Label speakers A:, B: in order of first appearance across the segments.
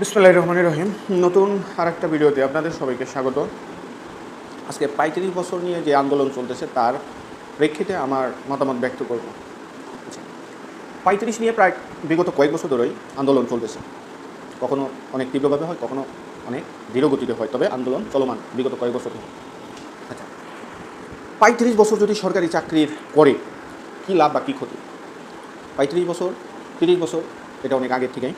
A: বিসমুল্লাহ রহমান রহিম। নতুন আর একটা ভিডিওতে আপনাদের সবাইকে স্বাগত। আজকে পঁয়ত্রিশ বছর নিয়ে যে আন্দোলন চলতেছে তার প্রেক্ষিতে আমার মতামত ব্যক্ত করব। আচ্ছা, পঁয়ত্রিশ নিয়ে প্রায় বিগত কয়েক বছর ধরেই আন্দোলন চলতেছে। কখনো অনেক তীব্রভাবে হয় কখনো অনেক ধীরগতিতে হয় তবে আন্দোলন চলমান বিগত কয়েক বছর ধরে। আচ্ছা পঁয়ত্রিশ বছর যদি সরকারি চাকরির করে কী লাভ বা কী ক্ষতি? পঁয়ত্রিশ বছর তিরিশ বছর এটা অনেক আগের থেকেই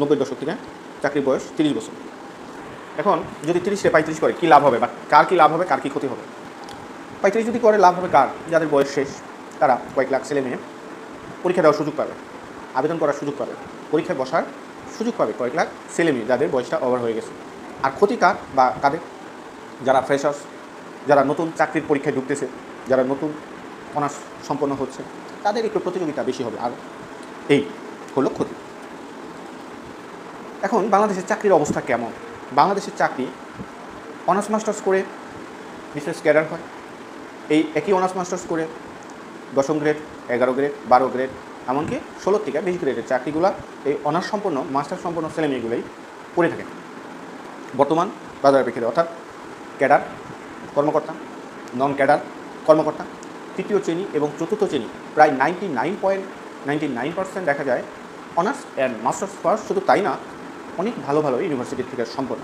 A: নব্বই দশক থেকে চাকরির বয়স তিরিশ বছর। এখন যদি তিরিশে পঁয়ত্রিশ করে, কী লাভ হবে? বা কার কী লাভ হবে? কার কী ক্ষতি হবে? পঁয়ত্রিশ যদি করে, লাভ হবে কার? যাদের বয়স শেষ, তারা কয়েক লাখ ছেলে মেয়ে পরীক্ষা দেওয়ার সুযোগ পাবে, আবেদন করার সুযোগ পাবে, পরীক্ষায় বসার সুযোগ পাবে কয়েক লাখ ছেলে মেয়ে যাদের বয়সটা ওভার হয়ে গেছে। আর ক্ষতি কার বা কাদের? যারা ফ্রেশার্স যারা নতুন চাকরির পরীক্ষায় ঢুকতেছে, যারা নতুন অনার্স সম্পন্ন হচ্ছে, তাদের একটু প্রতিযোগিতা বেশি হবে। আর এই হলো ক্ষতি। এখন বাংলাদেশের চাকরির অবস্থা কেমন? বাংলাদেশের চাকরি অনার্স মাস্টার্স করে বিশেষ ক্যাডার হয়। এই একই অনার্স মাস্টার্স করে দশম গ্রেড এগারো গ্রেড বারো গ্রেড এমনকি ষোলো থেকে বিশ গ্রেডের চাকরিগুলো এই অনার্স সম্পন্ন মাস্টার সম্পন্ন ছেলেমেয়েগুলোই করে থাকে। বর্তমান বাজারের প্রেক্ষিতে অর্থাৎ ক্যাডার, কর্মকর্তা নন ক্যাডার কর্মকর্তা, তৃতীয় শ্রেণি এবং চতুর্থ শ্রেণি, প্রায় ninety nine point ninety nine percent দেখা যায় অনার্স অ্যান্ড মাস্টার্স ফার্স্ট শুধু তাই না অনেক ভালো ভালো ইউনিভার্সিটির থেকে সম্পন্ন।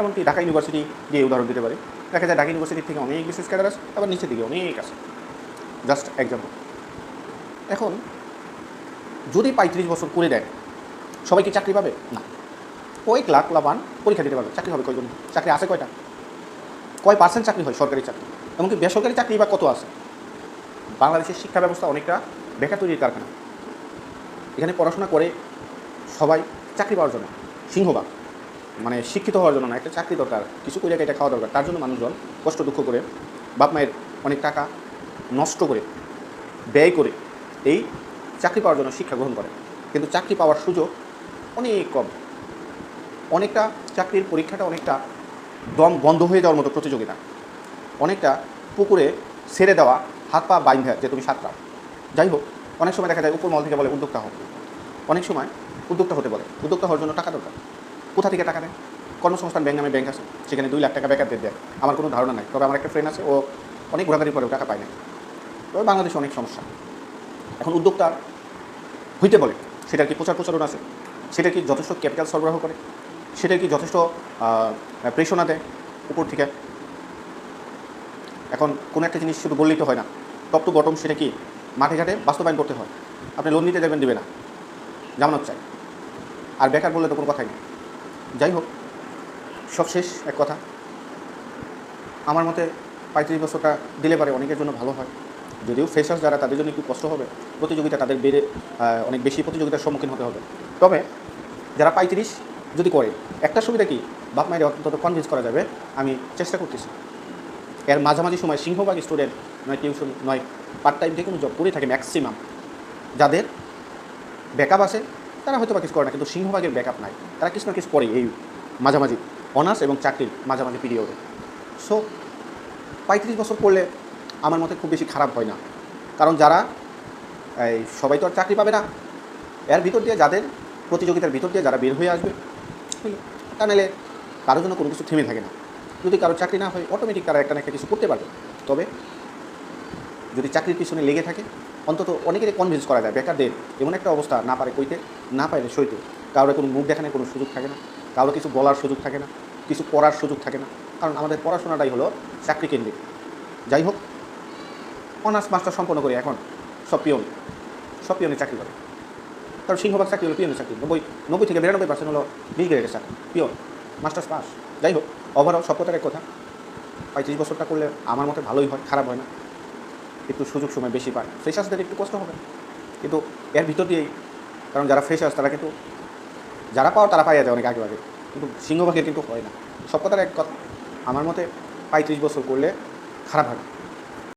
A: এমনকি ঢাকা ইউনিভার্সিটি দিয়ে উদাহরণ দিতে পারে। দেখা যায় ঢাকা ইউনিভার্সিটির থেকে অনেক বিশেষ ক্যাডার আছে আবার নিচের দিকে অনেক আছে জাস্ট এক্সাম্পল এখন, যদি পঁয়ত্রিশ বছর করে দেয়, সবাই কি চাকরি পাবে? না। কয়েক লাখ লাভান পরীক্ষা দিতে পারবে। চাকরি হবে কয়জন? চাকরি আছে কয়টা? কয় পার্সেন্ট চাকরি হয় সরকারি চাকরি? এমনকি বেসরকারি চাকরি বা কত আছে? বাংলাদেশের শিক্ষা ব্যবস্থা অনেকটা বেকার তৈরির কারখানা। এখানে পড়াশোনা করে সবাই চাকরি পাওয়ার জন্য। সিংহভাগ মানে শিক্ষিত হওয়ার জন্য না, একটা চাকরি দরকার, কিছু করে এটা খাওয়া দরকার, তার জন্য মানুষজন কষ্ট দুঃখ করে, বাপ মায়ের অনেক টাকা নষ্ট করে, ব্যয় করে এই চাকরি পাওয়ার জন্য শিক্ষা গ্রহণ করে। কিন্তু চাকরি পাওয়ার সুযোগ অনেক কম। অনেকটা চাকরির পরীক্ষাটা অনেকটা দম বন্ধ হয়ে যাওয়ার মতো প্রতিযোগিতা। অনেকটা পুকুরে ছেড়ে দেওয়া, হাত পা বাইন্ধা যে তুমি সাঁতরাও। যাই হোক, অনেক সময় দেখা যায় উপর মল থেকে বলে, উদ্যোক্তা হোক অনেক সময় উদ্যোক্তা হতে বলে। উদ্যোক্তা হওয়ার জন্য টাকা দরকার। কোথা থেকে টাকা দেয়? কর্মসংস্থান ব্যাংক নামে ব্যাংক আছে, সেখানে দুই লাখ টাকা বেকারদের দেয় আমার কোনো ধারণা নাই, তবে আমার একটা ফ্রেন্ড আছে, ও অনেক ঘোরাঘুরি পরেও টাকা পায় না। তবে বাংলাদেশে অনেক সমস্যা। এখন উদ্যোক্তা হইতে বলে, সেটার কি প্রচার প্রচারণ আছে? সেটা কি যথেষ্ট ক্যাপিটাল সরবরাহ করে? সেটা কি যথেষ্ট প্রেষণা দেয় উপর থেকে? এখন কোনো একটা জিনিস শুধু বললেই তো হয় না। টপ টু সেটা কি? মাঠে ঘাটে বাস্তবায়ন করতে হয়। আপনি লোন নিতে যাবেন, দেবে না। জামানত চাই। আর বেকার বললে তো কোনো কথাই নেই যাই হোক, সব শেষ, এক কথা। আমার মতে পঁয়ত্রিশ বছরটা দিলে পারে অনেকের জন্য ভালো হয়। যদিও ফ্রেশার্স যারা, তাদের জন্য একটু কষ্ট হবে। প্রতিযোগিতা তাদের বেড়ে অনেক বেশি প্রতিযোগিতার সম্মুখীন হতে হবে। তবে যারা পঁয়ত্রিশ যদি করে, একটা সুবিধা কি? বাপ মায়ের অন্তত কনভিন্স করা যাবে, আমি চেষ্টা করতেছি। এর মাঝামাঝি সময় সিংহভাগ স্টুডেন্ট নয় টিউশন নয় পার্ট টাইম যে কোনো জব করে থাকে ম্যাক্সিমাম যাদের ব্যাকআপ আছে তারা হয়তো বা কিছু করে না, কিন্তু সিংহভাগের ব্যাকআপ নাই। তারা কিছু না কিছু করে এই মাঝামাঝি অনার্স এবং চাকরির মাঝামাঝি পিরিয়ডে সো পঁয়ত্রিশ বছর পড়লে আমার মতে খুব বেশি খারাপ হয় না। কারণ যারা, এই সবাই তো আর চাকরি পাবে না। এর ভিতর দিয়ে যাদের প্রতিযোগিতার ভিতর দিয়ে যারা বের হয়ে আসবে, তা নাহলে কারোর জন্য কোনো কিছু থেমে থাকে না। যদি কারও চাকরি না হয় অটোমেটিক তারা একটা না একটা কিছু করতে পারবে। তবে যদি চাকরির পিছনে লেগে থাকে, অন্তত অনেকেরই কনভিন্স করা যায়, বেকারদের এমন একটা অবস্থা না পারে কইতে, না পারে সইতে। কারোর কোনো মুখ দেখানোর কোনো সুযোগ থাকে না, কারোর কিছু বলার সুযোগ থাকে না, কিছু করার সুযোগ থাকে না। কারণ আমাদের পড়াশোনাটাই হলো চাকরি কেন্দ্রিক। যাই হোক, অনার্স মাস্টার সম্পন্ন করে এখন, সব পিয়ন সব পিয়নে চাকরি করে কারণ সিংহভাগ চাকরি হলো পিয়নের চাকরি, নব্বই নব্বই থেকে বিরানব্বই পার্সেন্ট হলো বিশ গ্রেডের চাকরি পিয়ন মাস্টার্স পাস। যাই হোক ওভারঅল সব কথার এক কথা, পঁয়ত্রিশ বছরটা করলে আমার মতে ভালোই হয়, খারাপ হয় না। একটু সুযোগ সময় বেশি পায়। ফ্রেশার্সদের একটু কষ্ট হবে। কিন্তু এর ভিতর দিয়েই, কারণ যারা ফ্রেশার্স তারা কিন্তু, যারা পাওয়ার তারা পাইয়া যায় অনেক আগে আগে। কিন্তু সিংহভাগের কিন্তু হয় না। সব কথার এক কথা। আমার মতে, পঁয়ত্রিশ বছর করলে খারাপ না